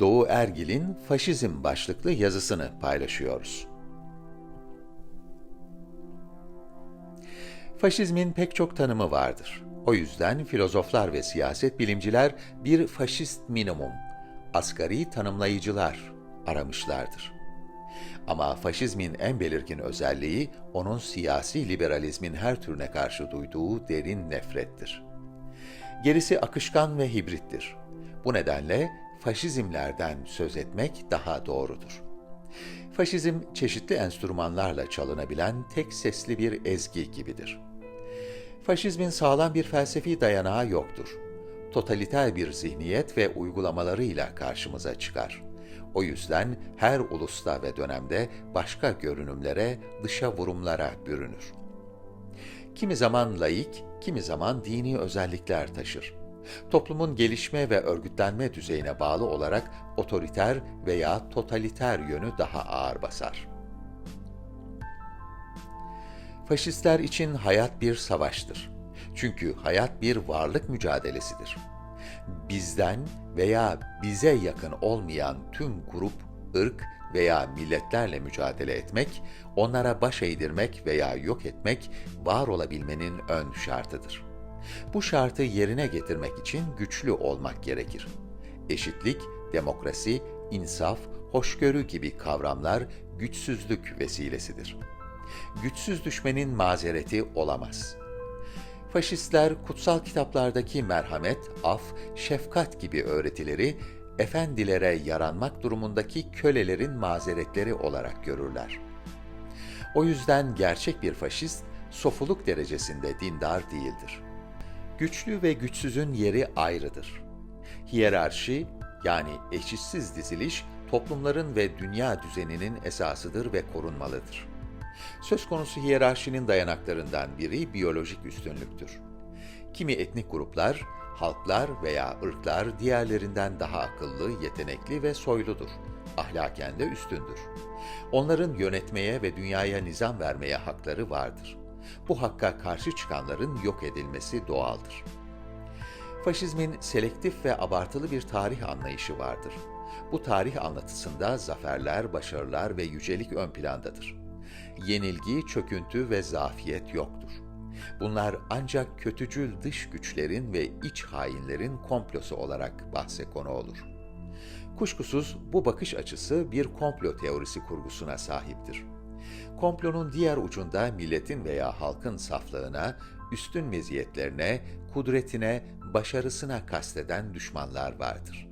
Doğu Ergil'in Faşizm başlıklı yazısını paylaşıyoruz. Faşizmin pek çok tanımı vardır. O yüzden filozoflar ve siyaset bilimciler bir faşist minimum, asgari tanımlayıcılar aramışlardır. Ama faşizmin en belirgin özelliği onun siyasi liberalizmin her türüne karşı duyduğu derin nefrettir. Gerisi akışkan ve hibrittir. Bu nedenle faşizmlerden söz etmek daha doğrudur. Faşizm çeşitli enstrümanlarla çalınabilen tek sesli bir ezgi gibidir. Faşizmin sağlam bir felsefi dayanağı yoktur. Totaliter bir zihniyet ve uygulamalarıyla karşımıza çıkar. O yüzden her ulusta ve dönemde başka görünümlere, dışa vurumlara bürünür. Kimi zaman laik, kimi zaman dini özellikler taşır. Toplumun gelişme ve örgütlenme düzeyine bağlı olarak otoriter veya totaliter yönü daha ağır basar. Faşistler için hayat bir savaştır. Çünkü hayat bir varlık mücadelesidir. Bizden veya bize yakın olmayan tüm grup, ırk veya milletlerle mücadele etmek, onlara baş eğdirmek veya yok etmek var olabilmenin ön şartıdır. Bu şartı yerine getirmek için güçlü olmak gerekir. Eşitlik, demokrasi, insaf, hoşgörü gibi kavramlar güçsüzlük vesilesidir. Güçsüz düşmenin mazereti olamaz. Faşistler kutsal kitaplardaki merhamet, af, şefkat gibi öğretileri efendilere yaranmak durumundaki kölelerin mazeretleri olarak görürler. O yüzden gerçek bir faşist sofuluk derecesinde dindar değildir. Güçlü ve güçsüzün yeri ayrıdır. Hiyerarşi yani eşitsiz diziliş toplumların ve dünya düzeninin esasıdır ve korunmalıdır. Söz konusu hiyerarşinin dayanaklarından biri biyolojik üstünlüktür. Kimi etnik gruplar, halklar veya ırklar diğerlerinden daha akıllı, yetenekli ve soyludur. Ahlaken de üstündür. Onların yönetmeye ve dünyaya nizam vermeye hakları vardır. Bu hakka karşı çıkanların yok edilmesi doğaldır. Faşizmin selektif ve abartılı bir tarih anlayışı vardır. Bu tarih anlatısında zaferler, başarılar ve yücelik ön plandadır yenilgi, çöküntü ve zafiyet yoktur. Bunlar ancak kötücül dış güçlerin ve iç hainlerin komplosu olarak bahse konu olur. Kuşkusuz bu bakış açısı bir komplo teorisi kurgusuna sahiptir. Komplonun diğer ucunda milletin veya halkın saflığına, üstün meziyetlerine, kudretine, başarısına kasteden düşmanlar vardır.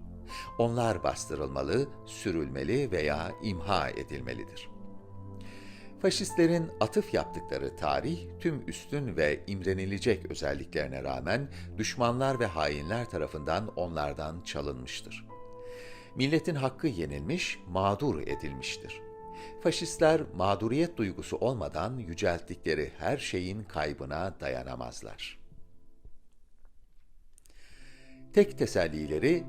Onlar bastırılmalı, sürülmeli veya imha edilmelidir.'' Faşistlerin atıf yaptıkları tarih tüm üstün ve imrenilecek özelliklerine rağmen düşmanlar ve hainler tarafından onlardan çalınmıştır. Milletin hakkı yenilmiş, mağdur edilmiştir. Faşistler mağduriyet duygusu olmadan yücelttikleri her şeyin kaybına dayanamazlar. Tek tesellileri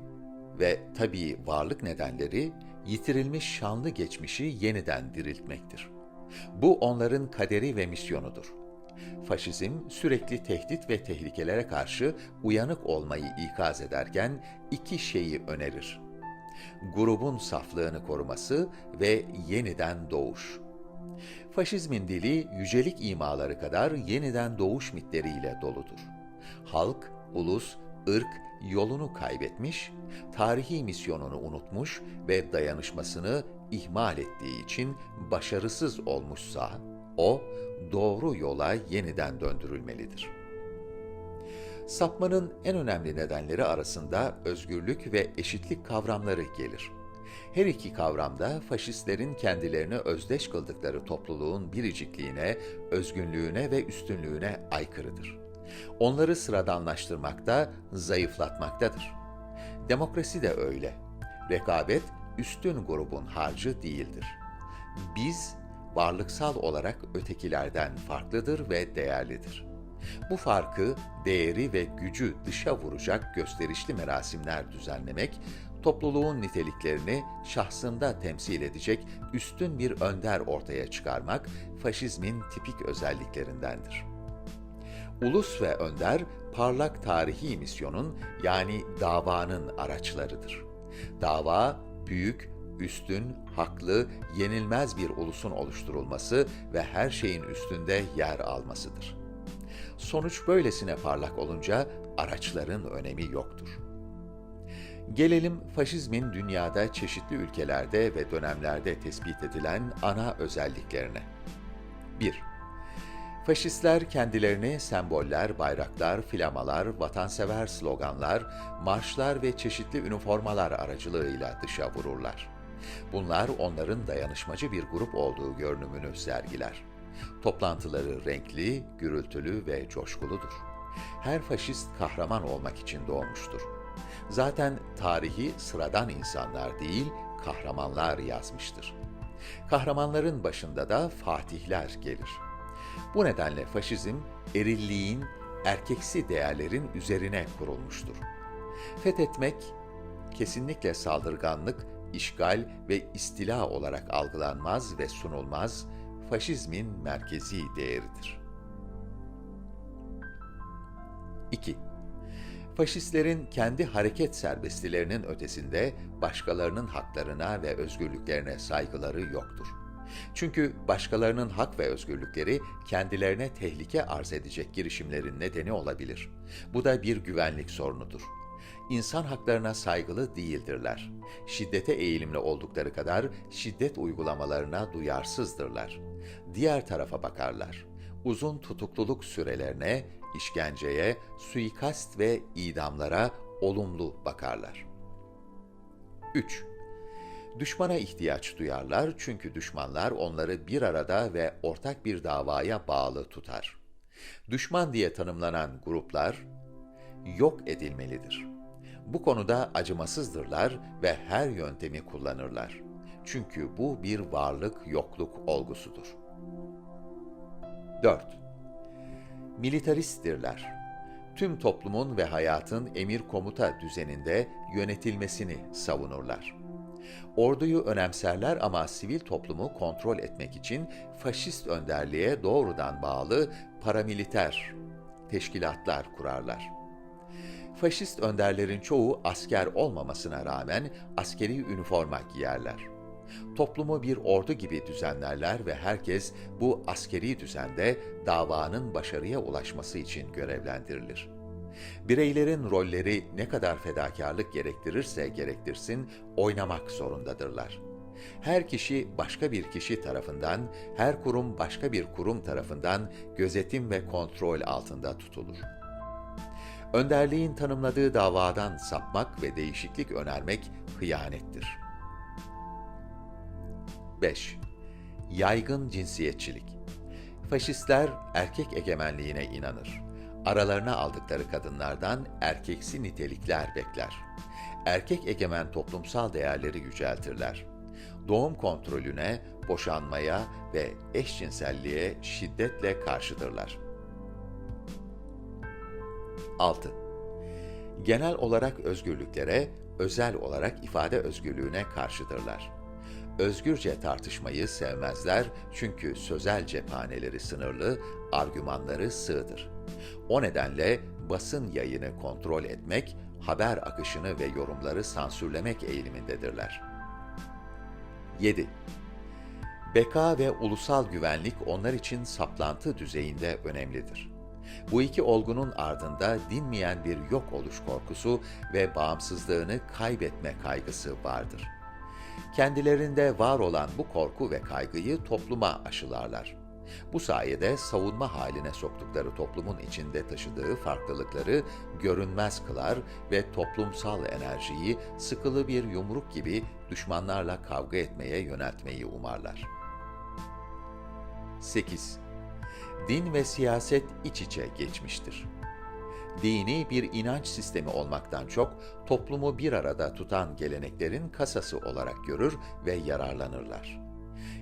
ve tabii varlık nedenleri yitirilmiş şanlı geçmişi yeniden diriltmektir. Bu onların kaderi ve misyonudur. Faşizm sürekli tehdit ve tehlikelere karşı uyanık olmayı ikaz ederken iki şeyi önerir. Grubun saflığını koruması ve yeniden doğuş. Faşizmin dili yücelik imaları kadar yeniden doğuş mitleriyle doludur. Halk, ulus, ırk yolunu kaybetmiş, tarihi misyonunu unutmuş ve dayanışmasını ihmal ettiği için başarısız olmuşsa, o doğru yola yeniden döndürülmelidir. Sapmanın en önemli nedenleri arasında özgürlük ve eşitlik kavramları gelir. Her iki kavramda faşistlerin kendilerini özdeş kıldıkları topluluğun biricikliğine, özgünlüğüne ve üstünlüğüne aykırıdır. Onları sıradanlaştırmakta, zayıflatmaktadır. Demokrasi de öyle. Rekabet üstün grubun harcı değildir. Biz varlıksal olarak ötekilerden farklıdır ve değerlidir. Bu farkı, değeri ve gücü dışa vuracak gösterişli merasimler düzenlemek, topluluğun niteliklerini şahsında temsil edecek üstün bir önder ortaya çıkarmak faşizmin tipik özelliklerindendir. Ulus ve önder parlak tarihi misyonun yani davanın araçlarıdır. Dava büyük, üstün, haklı, yenilmez bir ulusun oluşturulması ve her şeyin üstünde yer almasıdır. Sonuç böylesine parlak olunca araçların önemi yoktur. Gelelim faşizmin dünyada çeşitli ülkelerde ve dönemlerde tespit edilen ana özelliklerine. 1. Faşistler kendilerini semboller, bayraklar, flamalar, vatansever sloganlar, marşlar ve çeşitli üniformalar aracılığıyla dışa vururlar. Bunlar onların dayanışmacı bir grup olduğu görünümünü sergiler. Toplantıları renkli, gürültülü ve coşkuludur. Her faşist kahraman olmak için doğmuştur. Zaten tarihi sıradan insanlar değil, kahramanlar yazmıştır. Kahramanların başında da fatihler gelir. Bu nedenle faşizm erilliğin, erkeksi değerlerin üzerine kurulmuştur. Fethetmek kesinlikle saldırganlık, işgal ve istila olarak algılanmaz ve sunulmaz, faşizmin merkezi değeridir. 2. Faşistlerin kendi hareket serbestlilerinin ötesinde başkalarının haklarına ve özgürlüklerine saygıları yoktur. Çünkü başkalarının hak ve özgürlükleri kendilerine tehlike arz edecek girişimlerin nedeni olabilir. Bu da bir güvenlik sorunudur. İnsan haklarına saygılı değildirler. Şiddete eğilimli oldukları kadar şiddet uygulamalarına duyarsızdırlar. Diğer tarafa bakarlar. Uzun tutukluluk sürelerine, işkenceye, suikast ve idamlara olumlu bakarlar. 3. Düşmana ihtiyaç duyarlar çünkü düşmanlar onları bir arada ve ortak bir davaya bağlı tutar. Düşman diye tanımlanan gruplar yok edilmelidir. Bu konuda acımasızdırlar ve her yöntemi kullanırlar. Çünkü bu bir varlık yokluk olgusudur. 4. Militaristtirler. Tüm toplumun ve hayatın emir komuta düzeninde yönetilmesini savunurlar. Orduyu önemserler ama sivil toplumu kontrol etmek için faşist önderliğe doğrudan bağlı paramiliter teşkilatlar kurarlar. Faşist önderlerin çoğu asker olmamasına rağmen askeri üniforma giyerler. Toplumu bir ordu gibi düzenlerler ve herkes bu askeri düzende davanın başarıya ulaşması için görevlendirilir. Bireylerin rolleri ne kadar fedakarlık gerektirirse gerektirsin oynamak zorundadırlar. Her kişi başka bir kişi tarafından, her kurum başka bir kurum tarafından gözetim ve kontrol altında tutulur. Önderliğin tanımladığı davadan sapmak ve değişiklik önermek hıyanettir. 5. Yaygın cinsiyetçilik Faşistler erkek egemenliğine inanır. Aralarına aldıkları kadınlardan erkeksi nitelikler bekler. Erkek egemen toplumsal değerleri yüceltirler. Doğum kontrolüne, boşanmaya ve eşcinselliğe şiddetle karşıdırlar. 6. Genel olarak özgürlüklere, özel olarak ifade özgürlüğüne karşıdırlar. Özgürce tartışmayı sevmezler çünkü sözel cephaneleri sınırlı, argümanları sığdır. O nedenle basın yayını kontrol etmek, haber akışını ve yorumları sansürlemek eğilimindedirler. 7. Beka ve ulusal güvenlik onlar için saplantı düzeyinde önemlidir. Bu iki olgunun ardında dinmeyen bir yok oluş korkusu ve bağımsızlığını kaybetme kaygısı vardır. Kendilerinde var olan bu korku ve kaygıyı topluma aşılarlar. Bu sayede savunma haline soktukları toplumun içinde taşıdığı farklılıkları görünmez kılar ve toplumsal enerjiyi sıkılı bir yumruk gibi düşmanlarla kavga etmeye yöneltmeyi umarlar. 8. Din ve siyaset iç içe geçmiştir. Dini bir inanç sistemi olmaktan çok toplumu bir arada tutan geleneklerin kasası olarak görür ve yararlanırlar.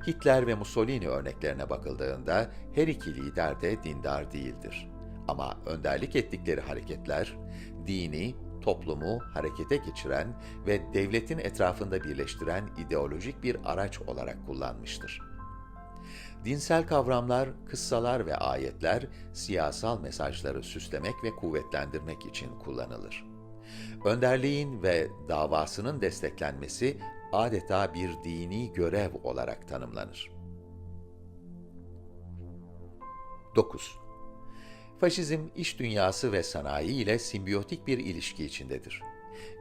Hitler ve Mussolini örneklerine bakıldığında her iki lider de dindar değildir. Ama önderlik ettikleri hareketler, dini, toplumu harekete geçiren ve devletin etrafında birleştiren ideolojik bir araç olarak kullanmıştır. Dinsel kavramlar, kıssalar ve ayetler siyasal mesajları süslemek ve kuvvetlendirmek için kullanılır. Önderliğin ve davasının desteklenmesi adeta bir dini görev olarak tanımlanır. 9. Faşizm iş dünyası ve sanayi ile simbiyotik bir ilişki içindedir.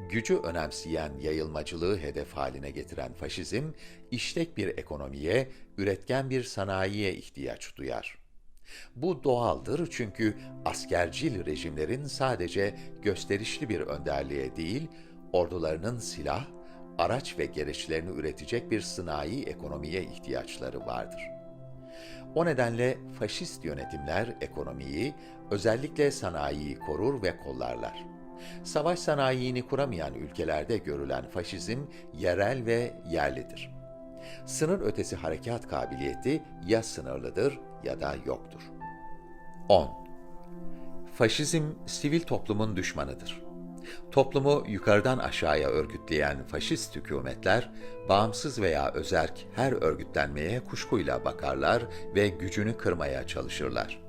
Gücü önemseyen yayılmacılığı hedef haline getiren faşizm, işlek bir ekonomiye, üretken bir sanayiye ihtiyaç duyar. Bu doğaldır çünkü askercil rejimlerin sadece gösterişli bir önderliğe değil, ordularının silah, araç ve gereçlerini üretecek bir sanayi ekonomiye ihtiyaçları vardır. O nedenle faşist yönetimler ekonomiyi, özellikle sanayiyi korur ve kollarlar. Savaş sanayini kuramayan ülkelerde görülen faşizm yerel ve yerlidir. Sınır ötesi harekat kabiliyeti ya sınırlıdır ya da yoktur. 10. Faşizm sivil toplumun düşmanıdır. Toplumu yukarıdan aşağıya örgütleyen faşist hükümetler, bağımsız veya özerk her örgütlenmeye kuşkuyla bakarlar ve gücünü kırmaya çalışırlar.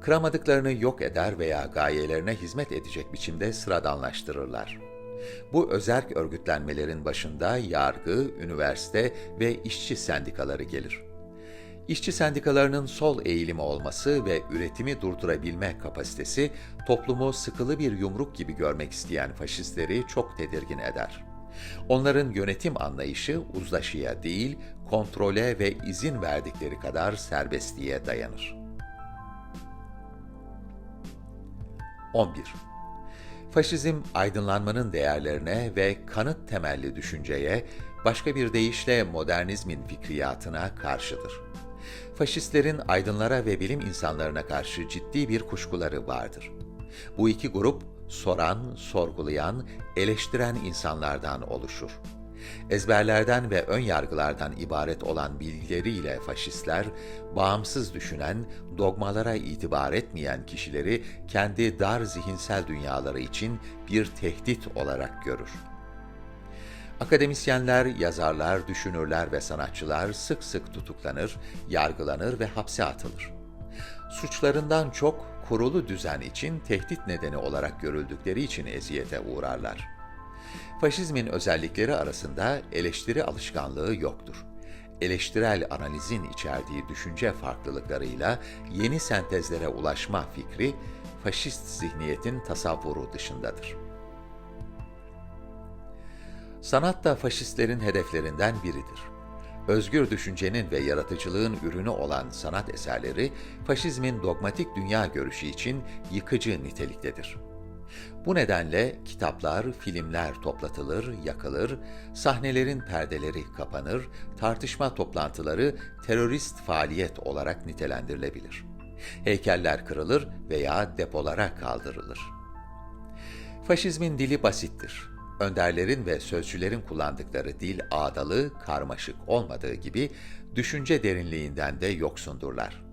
Kıramadıklarını yok eder veya gayelerine hizmet edecek biçimde sıradanlaştırırlar. Bu özerk örgütlenmelerin başında yargı, üniversite ve işçi sendikaları gelir. İşçi sendikalarının sol eğilimi olması ve üretimi durdurabilme kapasitesi toplumu sıkılı bir yumruk gibi görmek isteyen faşistleri çok tedirgin eder. Onların yönetim anlayışı uzlaşıya değil, kontrole ve izin verdikleri kadar serbestliğe dayanır. 11. Faşizm aydınlanmanın değerlerine ve kanıt temelli düşünceye, başka bir deyişle modernizmin fikriyatına karşıdır. Faşistlerin aydınlara ve bilim insanlarına karşı ciddi bir kuşkuları vardır. Bu iki grup soran, sorgulayan, eleştiren insanlardan oluşur. Ezberlerden ve ön yargılardan ibaret olan bilgileriyle faşistler, bağımsız düşünen, dogmalara itibar etmeyen kişileri kendi dar zihinsel dünyaları için bir tehdit olarak görür. Akademisyenler, yazarlar, düşünürler ve sanatçılar sık sık tutuklanır, yargılanır ve hapse atılır. Suçlarından çok kurulu düzen için tehdit nedeni olarak görüldükleri için eziyete uğrarlar. Faşizmin özellikleri arasında eleştiri alışkanlığı yoktur. Eleştirel analizin içerdiği düşünce farklılıklarıyla yeni sentezlere ulaşma fikri, faşist zihniyetin tasavvuru dışındadır. Sanat da faşistlerin hedeflerinden biridir. Özgür düşüncenin ve yaratıcılığın ürünü olan sanat eserleri, faşizmin dogmatik dünya görüşü için yıkıcı niteliktedir. Bu nedenle kitaplar, filmler toplatılır, yakılır, sahnelerin perdeleri kapanır, tartışma toplantıları terörist faaliyet olarak nitelendirilebilir. Heykeller kırılır veya depolara kaldırılır. Faşizmin dili basittir. Önderlerin ve sözcülerin kullandıkları dil ağdalı, karmaşık olmadığı gibi düşünce derinliğinden de yoksundurlar.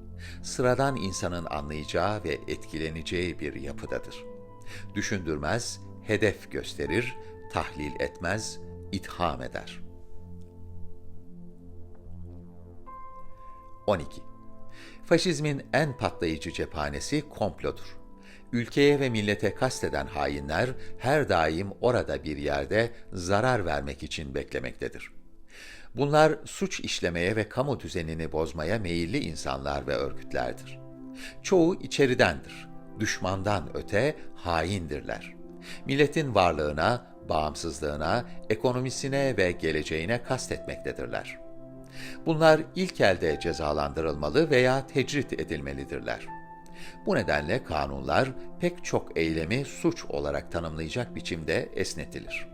Sıradan insanın anlayacağı ve etkileneceği bir yapıdadır.'' Düşündürmez, hedef gösterir, tahlil etmez, itham eder. 12. Faşizmin en patlayıcı cephanesi komplodur. Ülkeye ve millete kasteden hainler her daim orada bir yerde zarar vermek için beklemektedir. Bunlar suç işlemeye ve kamu düzenini bozmaya meyilli insanlar ve örgütlerdir. Çoğu içeridendir düşmandan öte haindirler. Milletin varlığına, bağımsızlığına, ekonomisine ve geleceğine kastetmektedirler. Bunlar ilk elde cezalandırılmalı veya tecrit edilmelidirler. Bu nedenle kanunlar pek çok eylemi suç olarak tanımlayacak biçimde esnetilir.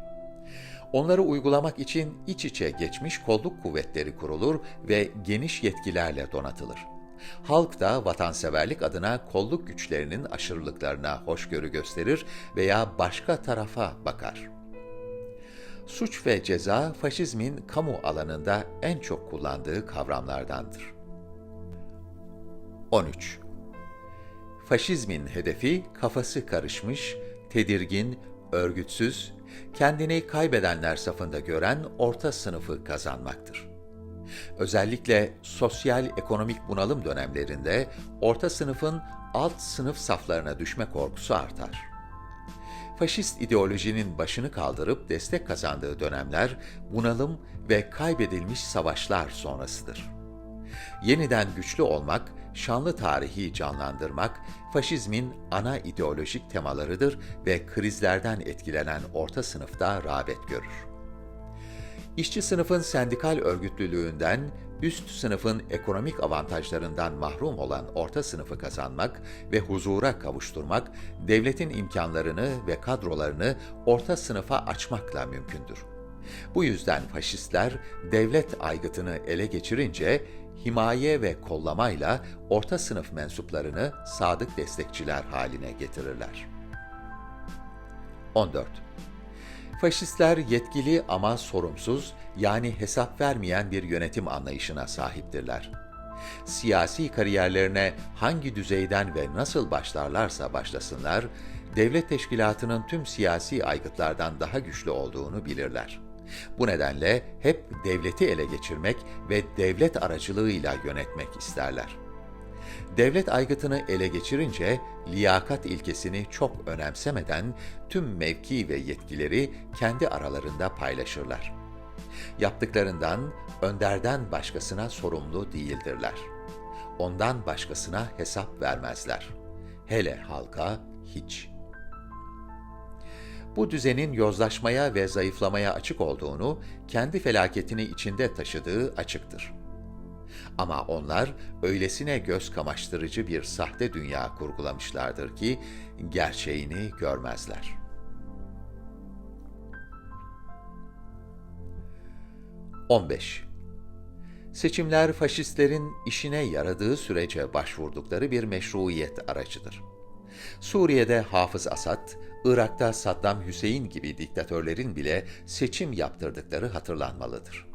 Onları uygulamak için iç içe geçmiş kolluk kuvvetleri kurulur ve geniş yetkilerle donatılır. Halk da vatanseverlik adına kolluk güçlerinin aşırılıklarına hoşgörü gösterir veya başka tarafa bakar. Suç ve ceza faşizmin kamu alanında en çok kullandığı kavramlardandır. 13. Faşizmin hedefi kafası karışmış, tedirgin, örgütsüz, kendini kaybedenler safında gören orta sınıfı kazanmaktır. Özellikle sosyal ekonomik bunalım dönemlerinde orta sınıfın alt sınıf saflarına düşme korkusu artar. faşist ideolojinin başını kaldırıp destek kazandığı dönemler bunalım ve kaybedilmiş savaşlar sonrasıdır. Yeniden güçlü olmak, şanlı tarihi canlandırmak, faşizmin ana ideolojik temalarıdır ve krizlerden etkilenen orta sınıfta rağbet görür. İşçi sınıfın sendikal örgütlülüğünden, üst sınıfın ekonomik avantajlarından mahrum olan orta sınıfı kazanmak ve huzura kavuşturmak, devletin imkanlarını ve kadrolarını orta sınıfa açmakla mümkündür. Bu yüzden faşistler devlet aygıtını ele geçirince himaye ve kollamayla orta sınıf mensuplarını sadık destekçiler haline getirirler. 14. Faşistler yetkili ama sorumsuz, yani hesap vermeyen bir yönetim anlayışına sahiptirler. Siyasi kariyerlerine hangi düzeyden ve nasıl başlarlarsa başlasınlar, devlet teşkilatının tüm siyasi aygıtlardan daha güçlü olduğunu bilirler. Bu nedenle hep devleti ele geçirmek ve devlet aracılığıyla yönetmek isterler. Devlet aygıtını ele geçirince liyakat ilkesini çok önemsemeden tüm mevki ve yetkileri kendi aralarında paylaşırlar. Yaptıklarından önderden başkasına sorumlu değildirler. Ondan başkasına hesap vermezler. Hele halka hiç. Bu düzenin yozlaşmaya ve zayıflamaya açık olduğunu kendi felaketini içinde taşıdığı açıktır. Ama onlar öylesine göz kamaştırıcı bir sahte dünya kurgulamışlardır ki gerçeğini görmezler. On Seçimler faşistlerin işine yaradığı sürece başvurdukları bir meşruiyet aracıdır. Suriye'de Hafız Asad, Irak'ta Saddam Hüseyin gibi diktatörlerin bile seçim yaptırdıkları hatırlanmalıdır.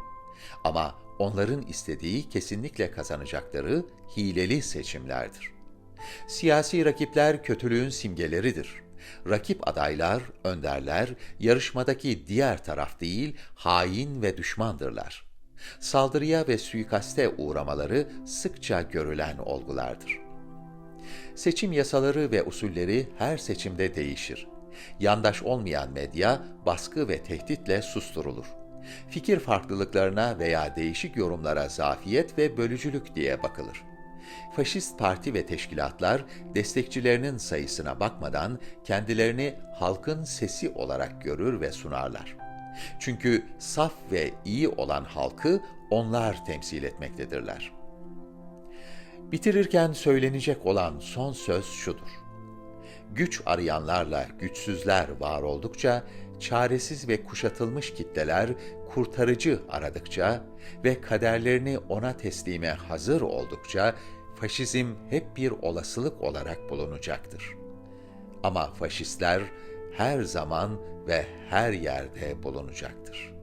Ama onların istediği kesinlikle kazanacakları hileli seçimlerdir. Siyasi rakipler kötülüğün simgeleridir. Rakip adaylar, önderler, yarışmadaki diğer taraf değil, hain ve düşmandırlar. Saldırıya ve suikaste uğramaları sıkça görülen olgulardır. Seçim yasaları ve usulleri her seçimde değişir. Yandaş olmayan medya baskı ve tehditle susturulur. Fikir farklılıklarına veya değişik yorumlara zafiyet ve bölücülük diye bakılır. Faşist parti ve teşkilatlar destekçilerinin sayısına bakmadan kendilerini halkın sesi olarak görür ve sunarlar. Çünkü saf ve iyi olan halkı onlar temsil etmektedirler. Bitirirken söylenecek olan son söz şudur. Güç arayanlarla güçsüzler var oldukça, çaresiz ve kuşatılmış kitleler kurtarıcı aradıkça ve kaderlerini ona teslime hazır oldukça faşizm hep bir olasılık olarak bulunacaktır. Ama faşistler her zaman ve her yerde bulunacaktır.